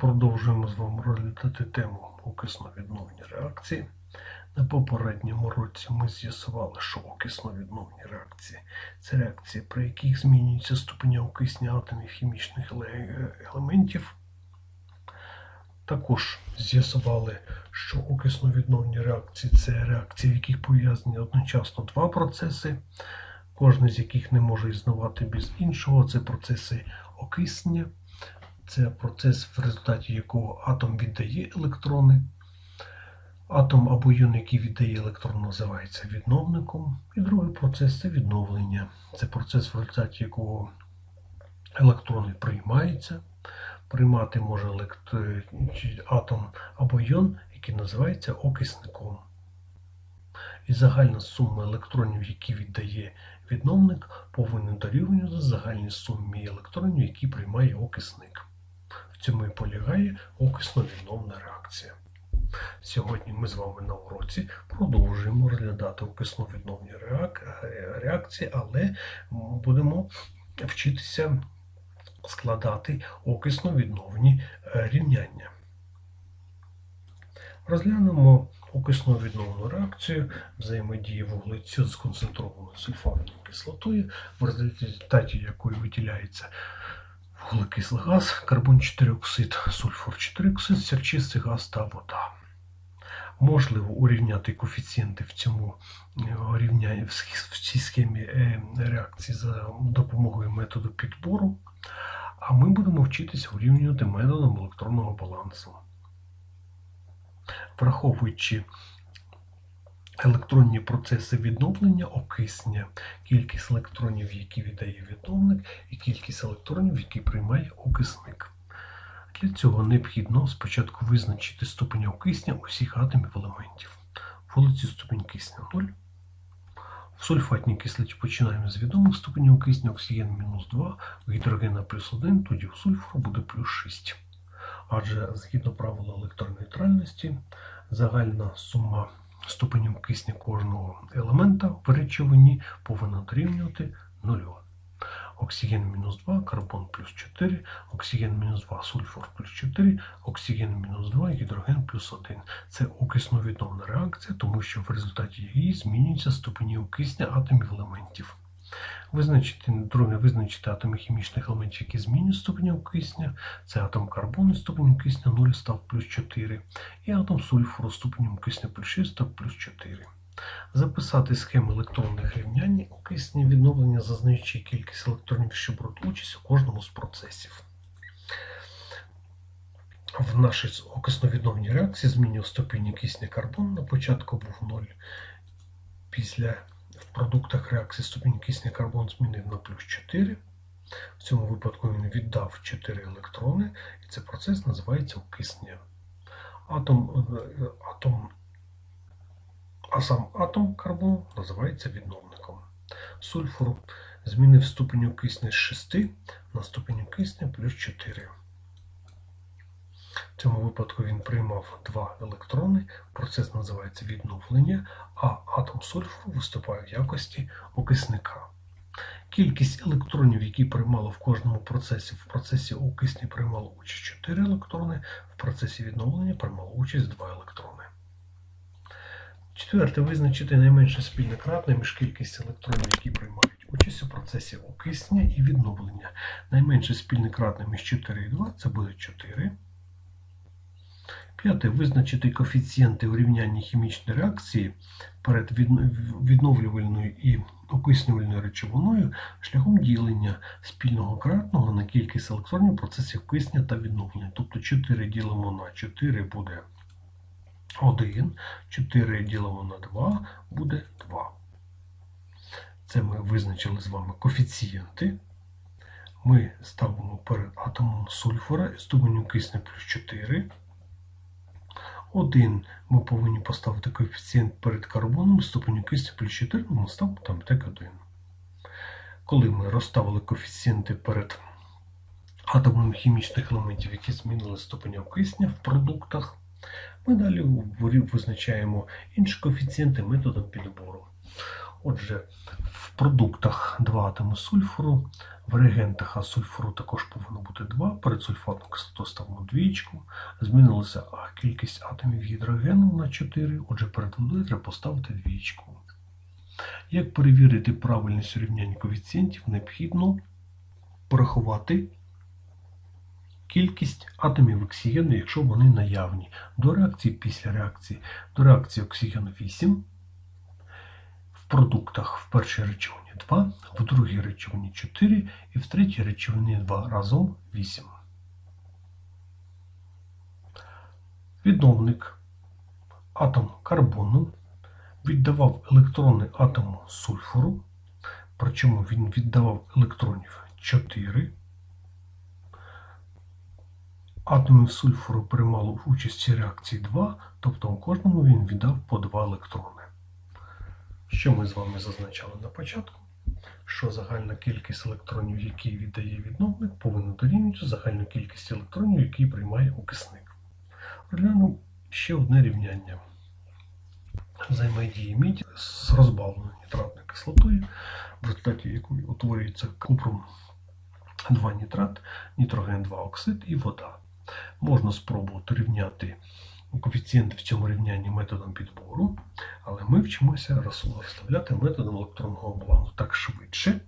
Продовжуємо з вами розглядати тему окисно-відновні реакції. На попередньому році ми з'ясували, що окисно-відновні реакції це реакції, при яких змінюється ступеня окисня атомів хімічних елементів. Також з'ясували, що окисно-відновні реакції це реакції, в яких пов'язані одночасно два процеси, кожен з яких не може існувати без іншого. Це процеси окиснення. Це процес, в результаті якого атом віддає електрони. Атом або іон, який віддає електрон, називається відновником. І другий процес це відновлення. Це процес, в результаті якого електрони приймаються. Приймати може електро- атом або іон, який називається окисником. І загальна сума електронів, які віддає відновник, повинна дорівнювати загальній сумі електронів, які приймає окисник. Цьому і полягає окисно-відновна реакція. Сьогодні ми з вами на уроці продовжуємо розглядати окисно-відновні е, реакції, але будемо вчитися складати окисно-відновні е, рівняння. Розглянемо окисно-відновну реакцію взаємодії вуглецю з концентрованою сульфатною кислотою, в результаті якої виділяється вуглекислий газ, карбон 4 оксид, сульфур 4 оксид, сірчистий газ та вода. Можливо урівняти коефіцієнти в цьому е, в в цій схемі е, реакції за допомогою методу підбору, а ми будемо вчитися урівнювати методом електронного балансу. Враховуючи електронні процеси відновлення, окиснення, кількість електронів, які віддає відновник, і кількість електронів, які приймає окисник. Для цього необхідно спочатку визначити ступень окисня усіх атомів елементів. Вулиці ступень кисня 0. В сульфатній кислоті починаємо з відомих ступенів окисня оксиген мінус 2, у гідрогена плюс 1, тоді у сульфуру буде плюс 6. Адже згідно правила електронейтральності, загальна сума ступенів кисня кожного елемента в речовині повинна дорівнювати 0. Оксиген мінус 2, карбон плюс 4, оксиген мінус 2, сульфур плюс 4, оксиген мінус 2, гідроген плюс 1. Це окисно-відновна реакція, тому що в результаті її змінюються ступені окисня атомів елементів. Визначити, друге, визначити атоми хімічних елементів, які змінюють ступені окисня. Це атом карбону ступенем кисня 0 став плюс 4, і атом сульфуру ступенем кисня плюс 6 став плюс 4. Записати схему електронних рівнянь окисня відновлення, зазначаючи кількість електронів, що беруть участь у кожному з процесів. В нашій окисно-відновній реакції змінює ступінь кисня карбон. На початку був 0. Після продуктах реакції ступінь кисня карбон змінив на плюс 4. В цьому випадку він віддав 4 електрони, і цей процес називається окиснення. Атом, е, атом, а сам атом карбону називається відновником. Сульфур змінив ступінь окисня з 6 на ступінь окисня плюс 4. Цьому випадку він приймав 2 електрони, процес називається відновлення, а атом сульфуру виступає в якості окисника. Кількість електронів, які приймало в кожному процесі, в процесі окисні приймало участь 4 електрони, в процесі відновлення приймало участь 2 електрони. Четверте, визначити найменше спільне кратне між кількістю електронів, які приймають участь у процесі окиснення і відновлення. Найменше спільне кратне між 4 і 2 це буде 4. П'яте. Визначити коефіцієнти урівняння хімічної реакції перед відновлювальною і окиснювальною речовиною шляхом ділення спільного кратного на кількість електронів процесів кисня та відновлення. Тобто 4 ділимо на 4 буде 1, 4 ділимо на 2 буде 2. Це ми визначили з вами коефіцієнти. Ми ставимо перед атомом сульфура ступенем кисня плюс 4. 1 ми повинні поставити коефіцієнт перед карбоном ступеню кисті плюс 4, ми ставимо там так 1. Коли ми розставили коефіцієнти перед атомом хімічних елементів, які змінили ступень кисня в продуктах, ми далі визначаємо інші коефіцієнти методом підбору. Отже, в продуктах 2 атоми сульфуру, в реагентах А сульфуру також повинно бути 2. Перед сульфатну кислоту ставимо двічку. Змінилася кількість атомів гідрогену на 4, отже перед водою треба поставити двічку. Як перевірити правильність рівняння коефіцієнтів, необхідно порахувати кількість атомів оксигену, якщо вони наявні. До реакції після реакції. До реакції оксигену 8. Продуктах в першій речовині 2, в другій речовині 4 і в третій речовині 2 разом 8. Відновник атом карбону віддавав електрони атому сульфуру, причому він віддавав електронів 4. Атомів сульфуру приймало участь в цій реакції 2, тобто у кожному він віддав по 2 електрони. Що ми з вами зазначали на початку? Що загальна кількість електронів, які віддає відновник, повинна дорівнювати загальну кількість електронів, які приймає окисник. Розглянемо ще одне рівняння взаємодії міді з розбавленою нітратною кислотою, в результаті якої утворюється купрум 2 нітрат, нітроген 2 оксид і вода. Можна спробувати рівняти коефіцієнти в цьому рівнянні методом підбору, але ми вчимося розставляти методом електронного плану так швидше.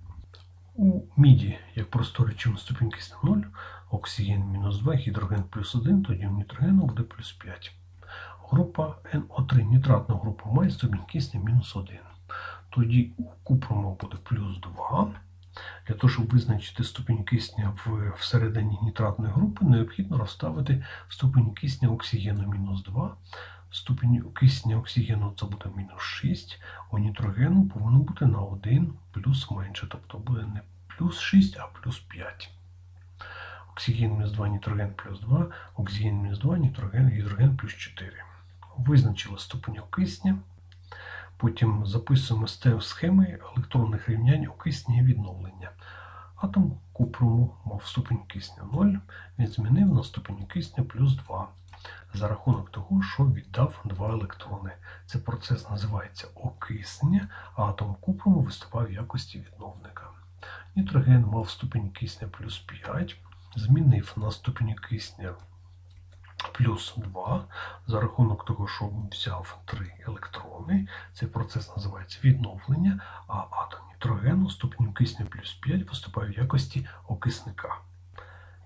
У міді, як просто речовину ступінь кисня 0, оксиген мінус 2, гідроген плюс 1, тоді у нітрогену буде плюс 5. Група НО3 нітратна група має ступінь кисня мінус 1. Тоді у купруму буде плюс 2. Для того, щоб визначити ступінь кисня всередині нітратної групи, необхідно розставити ступінь кисня оксигену мінус 2. Ступінь кисня оксигену це буде мінус 6, у нітрогену повинно бути на 1 плюс менше, тобто буде не плюс 6, а плюс 5. Оксиген мінус 2, нітроген плюс 2, оксиген мінус 2, нітроген, гідроген плюс 4. Визначили ступінь окисня. Потім записуємо схеми електронних рівнянь окисня і відновлення. Атом купруму мав ступінь кисня 0, він змінив на ступінь кисня плюс 2 за рахунок того, що віддав 2 електрони. Цей процес називається окиснення, а атом купруму виступав в якості відновника. Нітроген мав ступінь кисня плюс 5, змінив на ступінь кисня плюс 2 за рахунок того, що взяв 3 електрони. Цей процес називається відновлення, а атом нітрогену ступенем кисню плюс 5 виступає в якості окисника.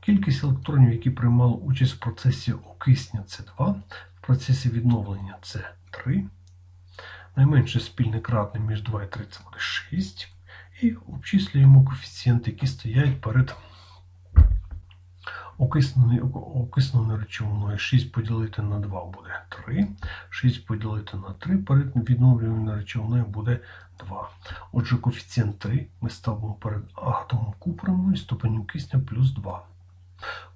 Кількість електронів, які приймали участь в процесі окисня, це 2, в процесі відновлення це 3. Найменше спільне кратне між 2 і 3 це буде 6. І обчислюємо коефіцієнти, які стоять перед окисненою речовиною 6 поділити на 2 буде 3. 6 поділити на 3 перед відновлюваною речовиною буде 2. Отже, коефіцієнт 3 ми ставимо перед атомом купруму і кисня плюс 2.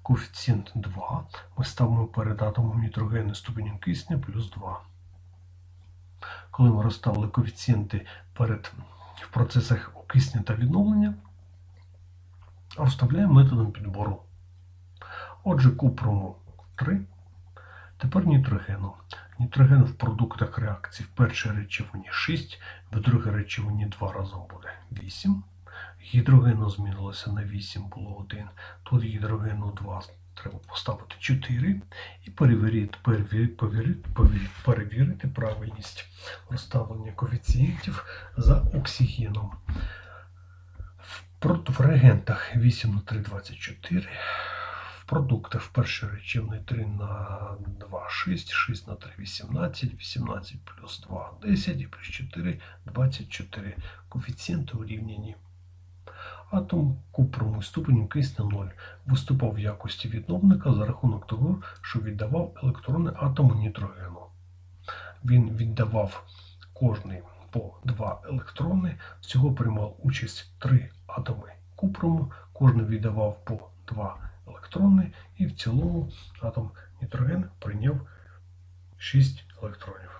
Коефіцієнт 2 ми ставимо перед атомом нітрогену і кисня плюс 2. Коли ми розставили коефіцієнти перед в процесах окиснення та відновлення, розставляємо методом підбору. Отже, купруму 3. Тепер нітрогену. Нітроген в продуктах реакції в першій речовині 6, в другій речовині 2 разом буде 8. Гідрогену змінилося на 8, було 1. Тут гідрогену 2 треба поставити 4 і перевірити, перевірити, перевірити, правильність розставлення коефіцієнтів за оксигеном. В реагентах 8 на 3, 24 продуктах в першій речівні 3 на 2 6, 6 на 3 18, 18 плюс 2 10 і плюс 4 24. Коефіцієнти урівняні. Атом купруму ступенем кисня 0 виступав в якості відновника за рахунок того, що віддавав електрони атому нітрогену. Він віддавав кожний по 2 електрони, всього приймав участь 3 атоми купруму, кожен віддавав по 2 електрони, і в цілому атом нітроген прийняв 6 електронів.